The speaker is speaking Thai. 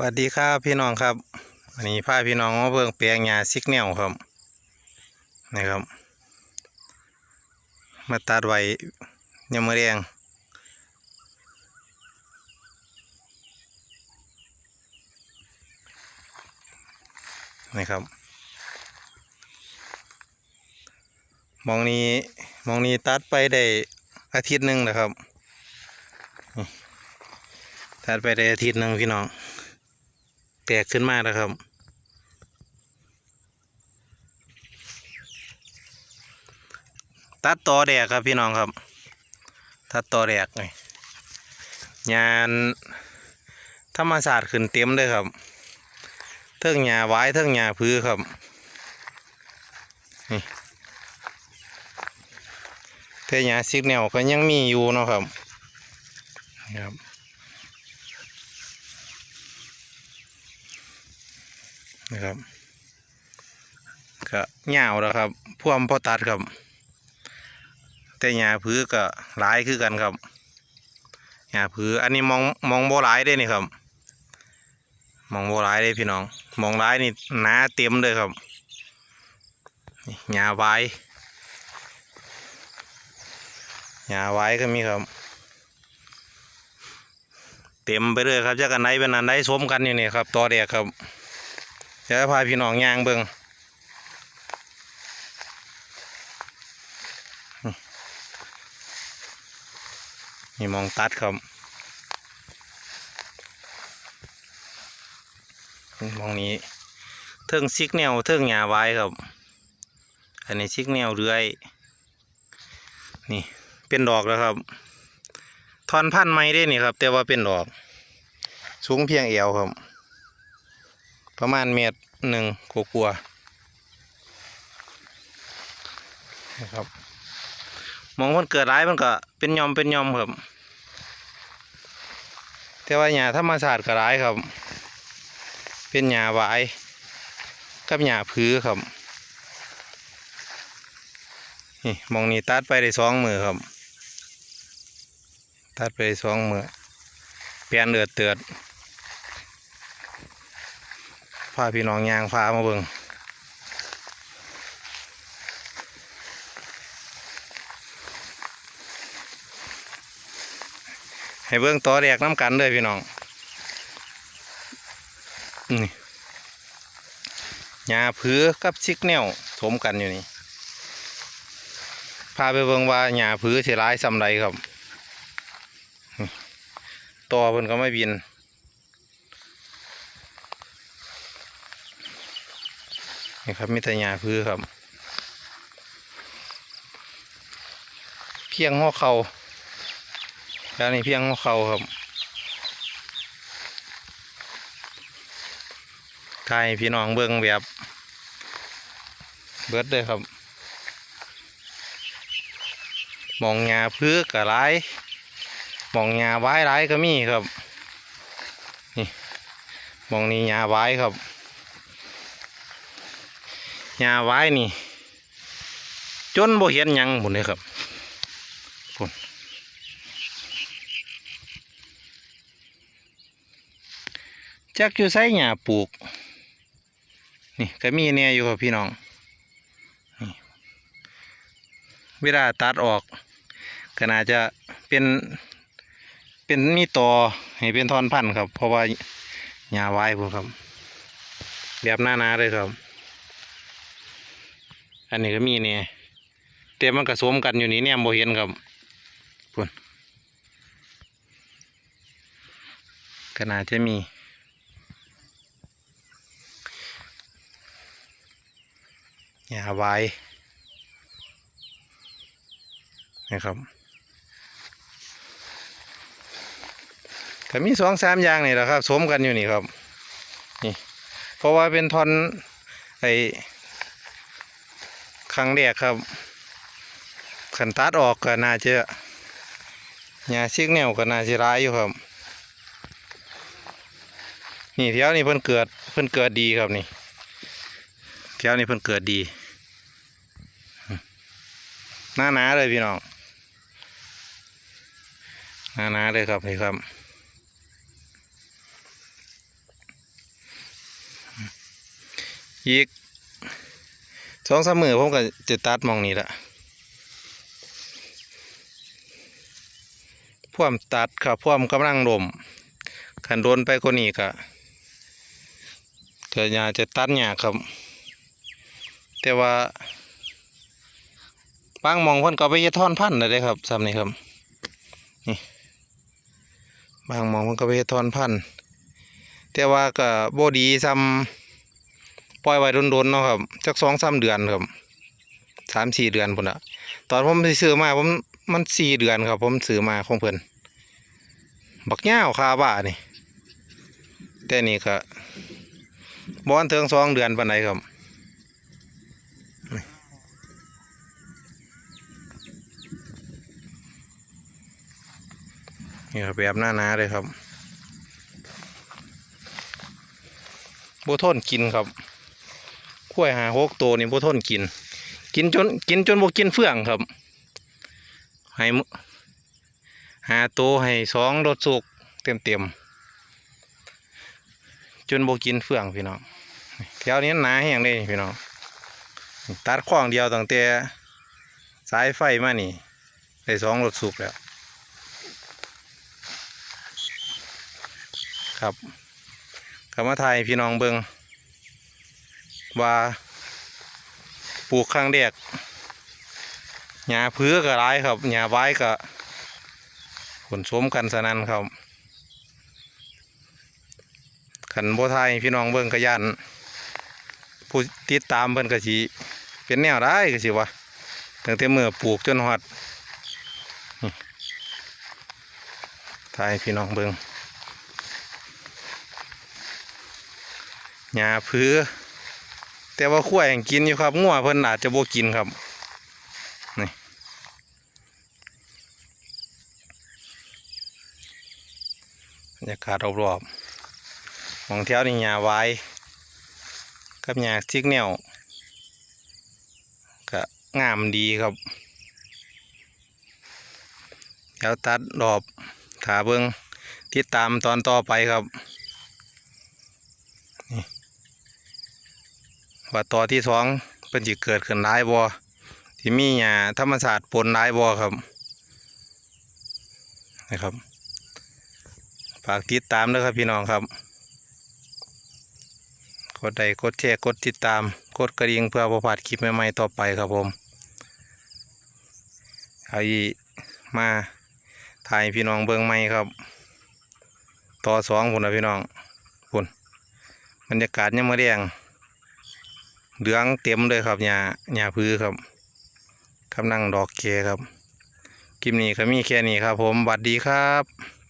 วัสดีครับพี่น้องครับวันนี้พาพี่น้องมาเบิ่งแปลงหญ้าซิกแนวครับนี่ครับ มาตัดไว้ยามมื้อแรงนี่ครับมองนี้มองนี้ตัดไปได้อาทิตย์หนึ่งนะครับตัดไปได้อาทิตย์หนึ่งพี่น้อง แตกขึ้นมาแล้วครับ ตัดต่อแดกครับพี่น้องครับ ตัดต่อแดกนี่งานธรรมศาสตร์ขึ้นเต็มเลยครับ เทิงหญ้าไว้เทิงหญ้าพื้ครับนี่เทิงหญ้าซิกแนวก็ยังมีอยู่เนาะครับนี่ครับ นะครับก็เหงาแล้วครับพ่วมพ่อตัดครับ แต่หญ้าพื้ก็หลายคือกันครับหญ้าพื้อันนี้มองมองโบหลายได้นี่ครับมองโบหลายได้พี่น้องมองหลายนี่หนาเต็มเลยครับหญ้าไว้หญ้าไว้ก็มีครับ เต็มไปเลยครับจะกันไหนเป็นอันไหนสมกันอยู่นี่ครับต่อเดียครับ ดี๋ยวพาพี่น้องย่างเบิงนี่มองตัดครับมองนี้เทิงซิกแนวเทิงหญ้าไว้ครับ อันนี้ซิกแนวเรื่อย นี่เป็นดอกแล้วครับทอนพันไม่ได้นี่ครับ แต่ว่าเป็นดอก สูงเพียงเอวครับ ประมาณเมตรหนึ่งกลัวๆนะครับมองมันเกิดร้ายมันก็เป็นยอมเป็นยอมครับแต่ว่าหญ้าธรรมศาสตร์ก็ร้ายครับ เป็นหญ้าหวายกับหญ้าพื้ครับนี่มองนี้ตัดไปได้สองมือครับ ตัดไปได้สองมือเปลี่ยนเดือดเตือด พาพี่น้องยางพามาเบิ่งให้เบิ่งต่อแดกน้ำกันเลยพี่น้องนี่หญ้าผือกับซิกแนวสมกันอยู่นี่ พาไปเบิ่งว่าหญ้าผือสิร้ายสำไรครับต่อเพิ่นก็ไม่บิน นี่ครับมิตรยาพื้นครับ เพียงหัวเขาแล้วนี่เพียงหัวเขาครับทยพี่น้องเบิ้งแบบเบิดเลยครับ มองงาพื้นกับร้มองงาไว้ร้ายก็มีครับ นี่มองนี่งาไว้ครับ หญ้าไว้นี่ จนบ่เห็นยังหมดเลยครับพุ่นจักอยู่ไสหญ้าปลูก นี่ก็มีเนี่ยอยู่ครับพี่น้องเวลาตัดออกก็น่าจะเป็นเป็นมีต่อให้เป็นทอนพันธุ์ครับ เพราะว่าหญ้าไว้พวกครับ แบบหน้าๆเลยครับ อันนี้ก็มีเนี่ยแต่มันก็สวมกันอยู่นี่เนี่ยโบเห็นครับพุ่นก็น่าจะมีหญ้าไว้นะครับก็มีสองสามอย่างนี่แหละครับสวมกันอยู่นี่ครับนี่เพราะว่าเป็นทอนไอ ครั้งแรกครับขันตัดออกก็น่าจะหญ้าซิกแนวก็น่าจะร้ายอยู่ครับ นี่แถวนี้เพิ่นเกิดเพิ่นเกิดดีครับนี่แถวนี้เพิ่นเกิดดีหน้าหนาเลยพี่น้องหน้าหนาเลยครับนี่ครับอีก สองสามมือผมก็จะตัดมองนี้ละพ่วมตัดครับพ่วมกำลังลมขันโดนไปกว่านี้ก็เธอยาจะตัดยากครับ แต่ว่าบางมองเพิ่นก็ไปเฮ็ดท่อนพันธุ์ได้เด้ครับซ้ำนี่ครับนี่บางมองเพิ่นก็ไปเฮ็ดท่อนพันธุ์แต่ว่าก็บดีซ้ำ ปล่อยไว้โดนๆเนาะครับจักสองสามเดือนครับสามสี่เดือนพุ่นละตอนผมซื้อมาผมมันสี่เดือนครับ ผมซื้อมาของเพิ่นบักย่าวคาบ้านี่แต่นี่ก็บ่อนเทิงสองเดือนปานใดครับนี่ครับแบบหน้าหนาเลยครับโบทนกินครับ กล้วยหาหกตัวนี่โบทนกิน กินจนกินจนโบกินเฟื่องครับ ให้หาตัวให้สองรถสุกเต็มเต็มๆจนโบกินเฟื่องพี่น้องแถวนี้หนาแห้งเลยพี่น้องตัดข้องเดียวตั้งแต่สายไฟมานี่ได้สองรถสุกแล้ว ครับกมาไทยพี่น้องเบิง ว่าปลูกครั้งแรกหญ้าพื้อก็ร้ายครับหญ้าไว้ก็ผลสมกันสนันครับขันโบไทยพี่น้องเบิงกระยันผู้ติดตามเพิ่นกระสีเป็นแนวได้กะสิวะตั้งแต่เมื่อปลูกจนหอดไทยพี่น้องเบิงหญ้าพื้อ แต่ว่าขั้วยังกินอยู่ครับงัวเพิ่นอาจจะบ่กินครับนี่บรรยากาศรอบๆของแถวนี่หญ้าไว้กับหญ้าซิกแนวก็งามดีครับเดี๋ยวตัดรอบถาเบิงติดตามตอนต่อไปครับนี่ ว่าต่อที่สองเป็นจิเกิดขึ้นร้ายบ่ที่มีหญ้าธรรมศาสตร์ปนร้ายบ่ครับนะครับฝากติดตามด้วยครับพี่น้องครับ กดไลค์กดแชร์กดติดตาม กดกระดิ่งเพื่อประพลาดคลิปใหม่ๆต่อไปครับผมเอาอีมาถ่ายพี่น้องเบิ้งใหม่ครับ ต่อสองพุ่นนะพี่น้องพุ่นบรรยากาศยังมาแดง เหลืองเต็มเลยครับหญ้าหญ้าพื้ครับกำลังดอกแกครับคลิปนี้ก็มีแค่นี้ครับ ผมบัดดีครับ